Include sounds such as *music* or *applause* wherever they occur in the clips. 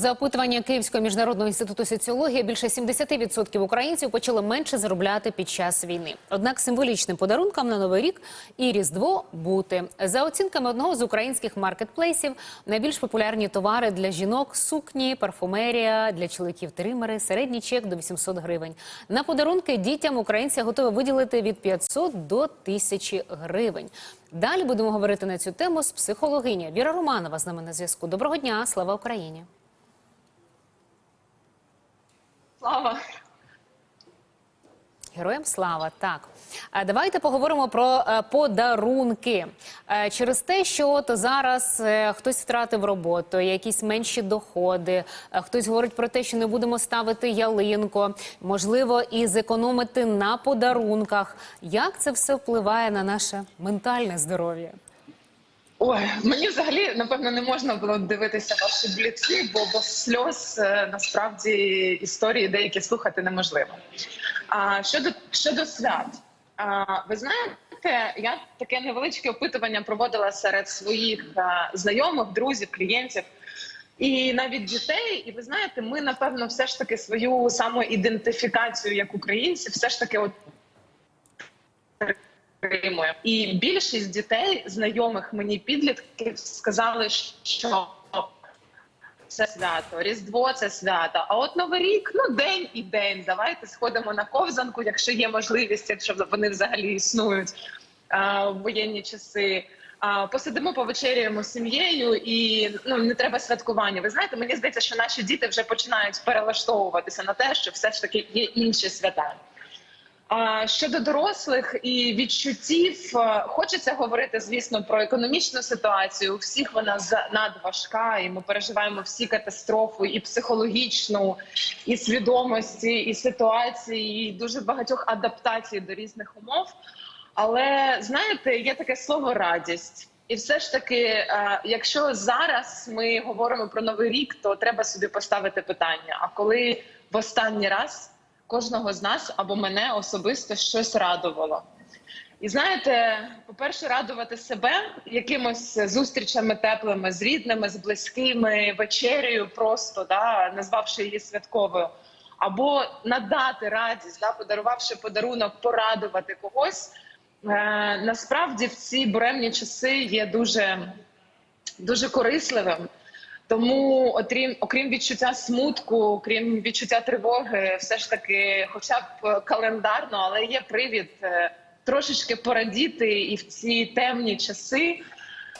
За опитування Київського міжнародного інституту соціології більше 70% українців почали менше заробляти під час війни. Однак символічним подарунком на новий рік і різдво бути за оцінками одного з українських маркетплейсів. Найбільш популярні товари для жінок сукні, парфумерія, для чоловіків тримери, середній чек до 800 гривень. На подарунки дітям українці готові виділити від 500 до 1000 гривень. Далі будемо говорити на цю тему з психологиня Віра Романова з нами на зв'язку. Доброго дня, слава Україні. Слава. Героям слава так. Е, Давайте поговоримо про е, подарунки Е, через те, що от зараз хтось втратив роботу, якісь менші доходи. Хтось говорить про те, що не будемо ставити ялинку, можливо, і зекономити на подарунках. Як це все впливає на наше ментальне здоров'я? Ой, мені взагалі напевно не можна було дивитися ваші бліци, бо без сльоз е, насправді історії деякі слухати неможливо. А щодо щодо свят, а, ви знаєте, я таке невеличке опитування проводила серед своїх а, знайомих, друзів, клієнтів. І навіть дітей, і ви знаєте, ми напевно все ж таки свою самоідентифікацію як українці, все ж таки от підтримує. І більшість дітей, знайомих мені підлітків, сказали, що це свято, Різдво це свято. А от Новий рік ну день і день. Давайте сходимо на ковзанку, якщо є можливість, якщо вони взагалі існують а, в воєнні часи. А, посидимо, повечеряємо з сім'єю, і ну не треба святкування. Ви знаєте, мені здається, що наші діти вже починають перелаштовуватися на те, що все ж таки є інші свята. А щодо дорослих і відчуттів, е, хочеться говорити, звісно, про економічну ситуацію. У всіх вона надважка, і ми переживаємо всі катастрофу, і психологічну, і свідомості, і ситуації, і дуже багатьох адаптацій до різних умов. Але знаєте, є таке слово радість. І все ж таки, е, якщо зараз ми говоримо про новий рік, то треба собі поставити питання: а коли в останній раз кожного з нас або мене особисто щось радувало? І знаєте, по-перше, радувати себе якимось зустрічами теплими з рідними, з близькими, вечерею, просто да, назвавши її святковою, або надати радість, да, подарувавши подарунок, порадувати когось. Е, насправді в ці буремні часи є дуже, дуже корисливим. Тому, окрім, окрім відчуття смутку, окрім відчуття тривоги, все ж таки, хоча б календарно, але є привід е, трошечки порадіти і в ці темні часи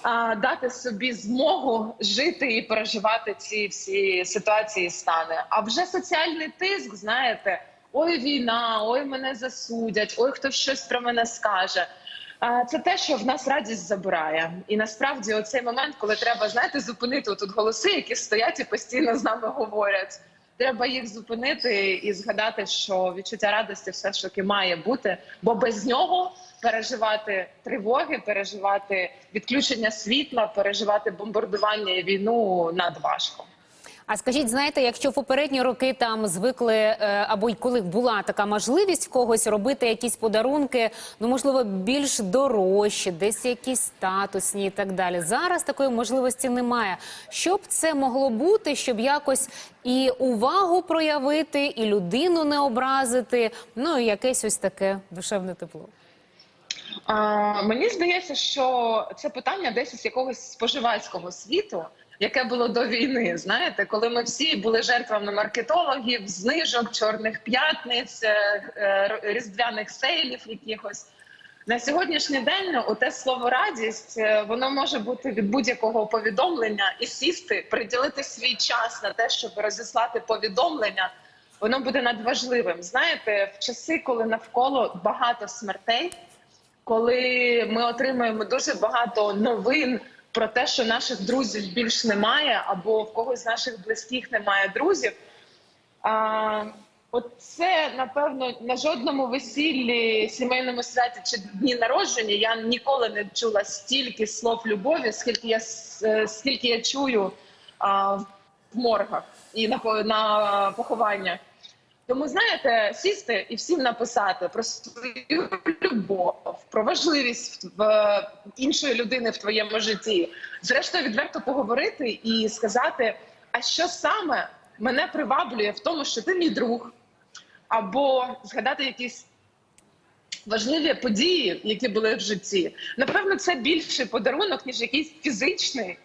а, дати собі змогу жити і переживати ці всі ситуації і стани. А вже соціальний тиск, знаєте, ой, війна, ой, мене засудять, ой, хтось щось про мене скаже. Це те, що в нас радість забирає, і насправді оцей момент, коли треба знаєте, зупинити тут голоси, які стоять і постійно з нами говорять. Треба їх зупинити і згадати, що відчуття радості все ж таки має бути, бо без нього переживати тривоги, переживати відключення світла, переживати бомбардування і війну надважко. А скажіть, знаєте, якщо в попередні роки там звикли е, або й коли була така можливість в когось робити якісь подарунки, ну можливо, більш дорожчі, десь якісь статусні і так далі. Зараз такої можливості немає. Що б це могло бути, щоб якось і увагу проявити, і людину не образити, ну і якесь ось таке душевне тепло. А, мені здається, що це питання десь із якогось споживацького світу, яке було до війни. Знаєте, коли ми всі були жертвами маркетологів, знижок, чорних п'ятниць, е, е, різдвяних сейлів якихось. На сьогоднішній день оте слово радість е, воно може бути від будь-якого повідомлення і сісти, приділити свій час на те, щоб розіслати повідомлення. Воно буде надважливим. Знаєте, в часи, коли навколо багато смертей, коли ми отримуємо дуже багато новин про те, що наших друзів більш немає, або в когось з наших близьких немає друзів. А, От це напевно на жодному весіллі, сімейному святі чи дні народження я ніколи не чула стільки слов любові, скільки я е, скільки я чую а, в моргах і на на похованнях. Тому знаєте, сісти і всім написати про свою любов, про важливість в іншої людини в твоєму житті. Зрештою, відверто поговорити і сказати: а що саме мене приваблює в тому, що ти мій друг, або згадати якісь важливі події, які були в житті. Напевно, це більший подарунок, ніж якийсь фізичний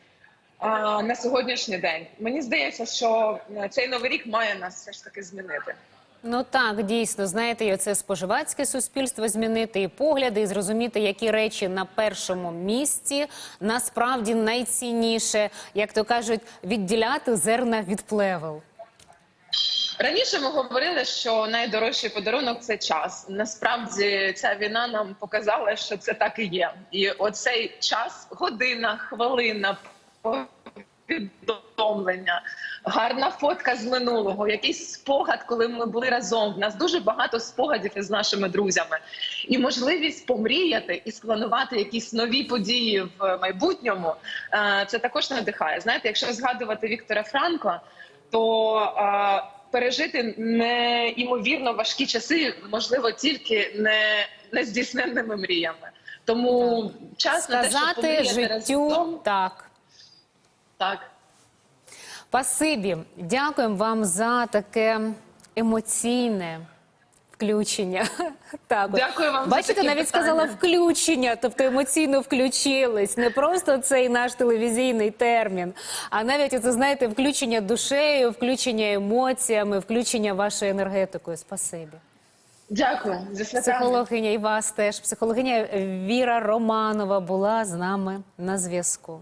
на сьогоднішній день. Мені здається, що е, цей новий рік має нас все ж таки змінити. Ну так, дійсно, знаєте, і оце споживацьке суспільство змінити, і погляди, і зрозуміти, які речі на першому місці насправді найцінніше, як то кажуть, відділяти зерна від плевел. Раніше ми говорили, що найдорожчий подарунок це час. Насправді ця війна нам показала, що це так і є. І оцей час, година, хвилина, повідомлення, гарна фотка з минулого, якийсь спогад, коли ми були разом. В нас дуже багато спогадів із нашими друзями, і можливість помріяти і спланувати якісь нові події в майбутньому. е, Це також надихає. Знаєте, якщо згадувати Віктора Франкла, то е, пережити неймовірно важкі часи можливо тільки не нездійсненними мріями. Тому час на те, щоб життю разом, так. Так. Пасибі, дякуємо вам за таке емоційне включення. *laughs* Так. Дякую вам за Бачите, такі навіть питання. сказала включення, тобто емоційно включились. Не просто цей наш телевізійний термін, а навіть це знаєте, включення душею, включення емоціями, включення вашою енергетикою. Спасибі. Дякую зі святами. Психологиня і вас теж. Психологиня Віра Романова була з нами на зв'язку.